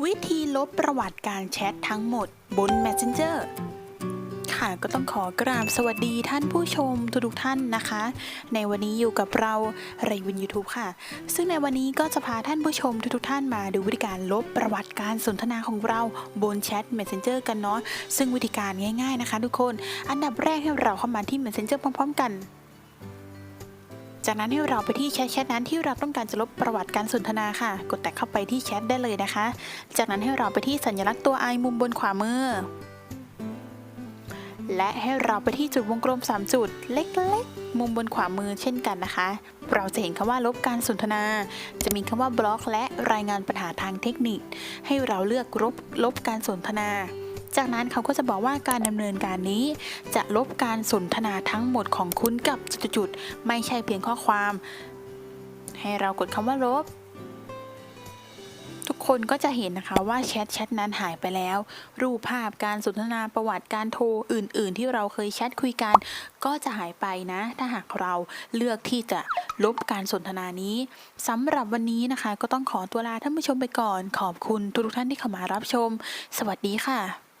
วิธีลบประวัติการแชททั้งหมดบน Messenger ค่ะก็ต้องขอกราบสวัสดีท่านผู้ชมทุกๆท่านนะคะ ในวันนี้อยู่กับเราไรวิน YouTube ค่ะ ซึ่งในวันนี้ก็จะพาท่านผู้ชมทุกๆท่านมาดูวิธีการลบประวัติการสนทนาของเราบนแชท Messenger กันเนาะซึ่งวิธีการง่าย ๆนะคะ ทุกคน อันดับแรกให้เราเข้ามาที่ Messenger พร้อม ๆ กัน จากนั้นให้เราไปที่แชทแชทนั้นที่เราต้องการจะลบประวัติการสนทนาค่ะ กดแตะเข้าไปที่แชทได้เลยนะคะ จากนั้นให้เราไปที่สัญลักษณ์ตัว i มุมบนขวามือ และให้เราไปที่จุดวงกลม 3 จุด เล็กๆ มุมบนขวามือเช่นกันนะคะ เราจะเห็นคำว่าลบการสนทนา จะมีคำว่าบล็อก และรายงานปัญหาทางเทคนิค ให้เราเลือกลบลบการสนทนา จากนั้นเขาก็จะบอกว่าการดำเนินการนี้ จะลบการสนทนาทั้งหมดของคุณกับจุดๆไม่ใช่เพียงข้อความ ให้เรากดคำว่าลบ ทุกคนก็จะเห็นนะคะว่าแชทแชทนั้นหายไปแล้ว รูปภาพการสนทนาประวัติการโทรอื่น ๆ ที่เราเคยแชทคุยกัน ก็จะหายไปนะ ถ้าหากเราเลือกที่จะลบการสนทนานี้สำหรับวันนี้นะคะ ก็ต้องขอตัวลาท่านผู้ชมไปก่อน ขอบคุณทุกท่านที่เข้ามารับชม สวัสดีค่ะ